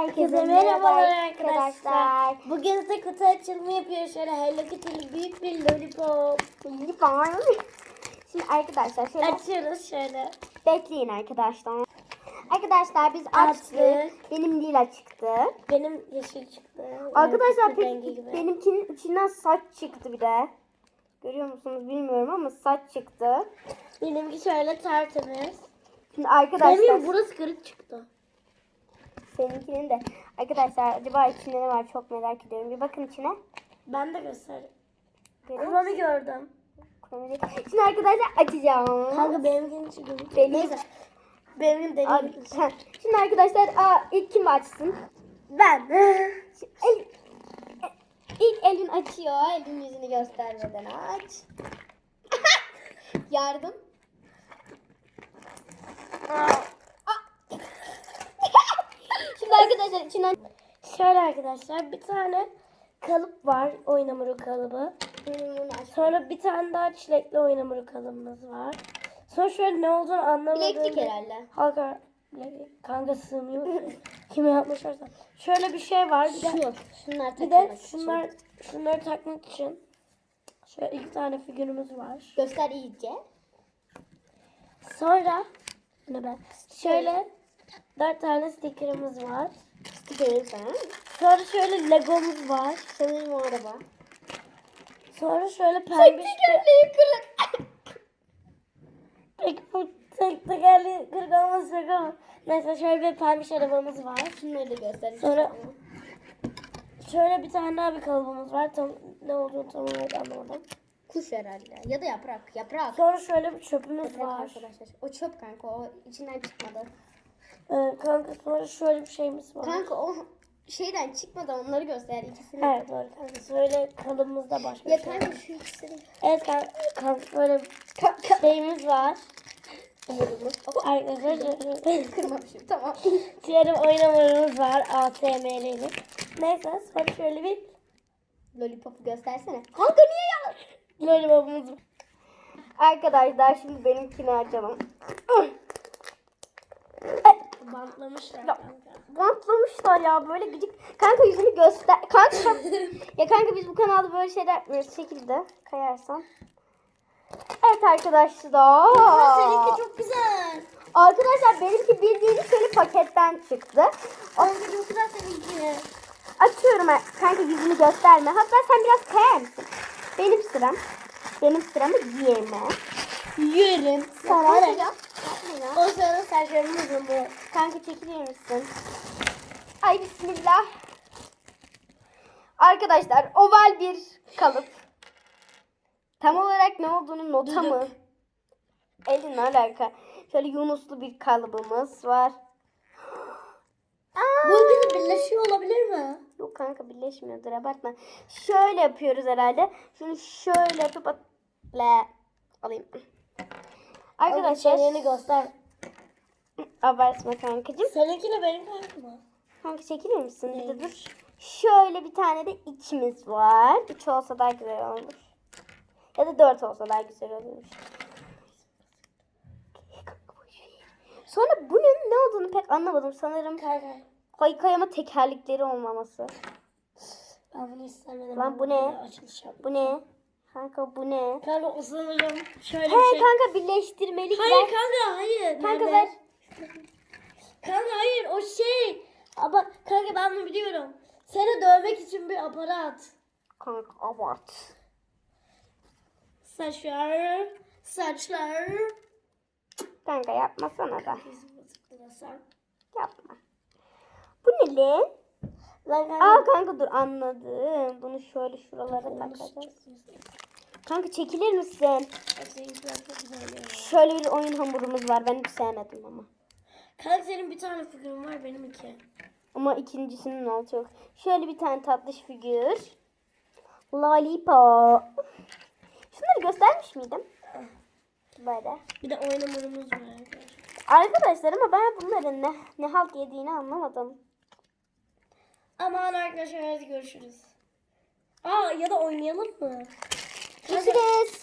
Herkese merhabalar arkadaşlar. Bugün size kutu açılımı yapıyoruz. Şöyle Hello Kitty'li büyük bir lollipop. Lütfen. Şimdi arkadaşlar şöyle Açıyoruz şöyle. bekleyin arkadaşlar. Arkadaşlar biz açtık. Açtık. Benim lila çıktı. Benim yeşil çıktı. Arkadaşlar gibi. benimkinin içinden saç çıktı bir de. Görüyor musunuz bilmiyorum ama saç çıktı. Benimki şöyle tertemiz. Şimdi arkadaşlar Benim burası kırık çıktı. Seninkinin de arkadaşlar acaba içinde ne var çok merak ediyorum. Bir bakın içine. Ben de göstereyim. Kuramı gördüm. musunuz? Şimdi arkadaşlar açacağım. Kanka benimkinin içi gözüküyor. Benim- Neyse. Benim de Aa, değil. ha, Şimdi arkadaşlar aa, ilk kim açsın? Ben. Şimdi ilk Elin açıyor. Elin yüzünü göstermeden aç. Yardım. Şimdi arkadaşlar içinden Şöyle arkadaşlar bir tane kalıp var. Oynamuru kalıbı. Sonra bir tane daha çilekli oynamuru kalıbımız var. Sonra şöyle ne olduğunu anlamadığım bileklik herhalde. Bileklik. kanka sığmıyor. Kime yapmışlarsa. Şöyle bir şey var. Bir de, Şu. Şunlar bir de için. şunlar, şunları takmak için şöyle iki tane figürümüz var. Göster iyice. Sonra ne ben? Şöyle dört tane sticker'ımız var. Stikerleri sana. Sonra şöyle legomuz var. Sanırım o araba. Sonra şöyle pembe Tekerleği kırık. Peki bu tek tekerli kırık olması yok ama. Neyse şöyle bir pembiş arabamız var. Şunları da göster. Sonra şöyle bir tane daha bir kalıbımız var. Tam ne olduğunu tam olarak anlamadım. Kuş herhalde. Ya da yaprak. Yaprak. Sonra şöyle bir çöpümüz Yaprak var. arkadaşlar. O çöp kanka. O içinden çıkmadı. Ee, kanka sonra şöyle bir şeyimiz var. Kanka o şeyden çıkmadı onları göster ikisini. Evet doğru kanka. Şöyle kalıbımızda başka Ya bir şey var. kanka şu ikisini. Evet kanka, kanka böyle Kanka. şeyimiz var. Umurumuz. Arkadaşlar Kırmamışım tamam. şöyle bir oynamarımız var. ATM'li. Neyse sonra şöyle bir Lollipop'u göstersene. Kanka niye ya? lollipopumuz var. Arkadaşlar şimdi benimkini açalım. Bantlamışlar kanka. Bantlamışlar ya böyle gıcık. Kanka yüzünü göster. Kanka. ya kanka biz bu kanalda böyle şeyler yapmıyoruz. Şekilde kayarsan. Evet arkadaşlar. Seninki çok güzel. Arkadaşlar benimki bildiğiniz şöyle paketten çıktı. Kanka çok güzel seninki. Açıyorum kanka yüzünü gösterme. Hatta sen biraz kayar mısın? Benim sıram. Benim sıramı giyeme. Yerim. Sana Ya. O sırada saçlarımın uzunluğu. Kanka çekilir misin? Ay bismillah. Arkadaşlar oval bir kalıp. Tam olarak ne olduğunu nota mı? Elin alaka. Şöyle yunuslu bir kalıbımız var. Aa, Bu ikisi birleşiyor olabilir mi? Yok kanka birleşmiyordur abartma. Şöyle yapıyoruz herhalde. Şunu şöyle yapıp at- Le. alayım. Arkadaşlar yeni göster. abartma kankacığım. Seninkiyle benim farkı mı? Kanka çekilir misin? Bir de dur. Şöyle bir tane de içimiz var. Üç olsa daha güzel olmuş. Ya da dört olsa daha güzel olurmuş. Sonra bunun ne olduğunu pek anlamadım. Sanırım Kanka. kaykayama tekerlekleri olmaması. Ben bunu istemedim. Lan bu ne? Bu ne? Kanka bu ne? Kanka o sanırım şöyle He bir şey. kanka birleştirmelik Hayır ver. kanka hayır. Kanka Nerede? ver. Kanka hayır o şey. Ama kanka ben bunu biliyorum. Seni dövmek için bir aparat. Kanka abart. Saçlar. Saçlar. Kanka yapmasana da. Yapma. Bu ne lan? Aa kanka dur anladım. Bunu şöyle şuralara takacağız. Kanka çekilir misin? Şöyle bir oyun hamurumuz var. Ben hiç sevmedim ama. Kanka senin bir tane figürün var benim iki. Ama ikincisinin altı yok. Şöyle bir tane tatlış figür. Lollipop. Şunları göstermiş miydim? Böyle. Bir de oynamurumuz var arkadaşlar. Arkadaşlar ama ben bunların ne, ne halt yediğini anlamadım. Aman arkadaşlar hadi görüşürüz. Aa ya da oynayalım mı? Görüşürüz.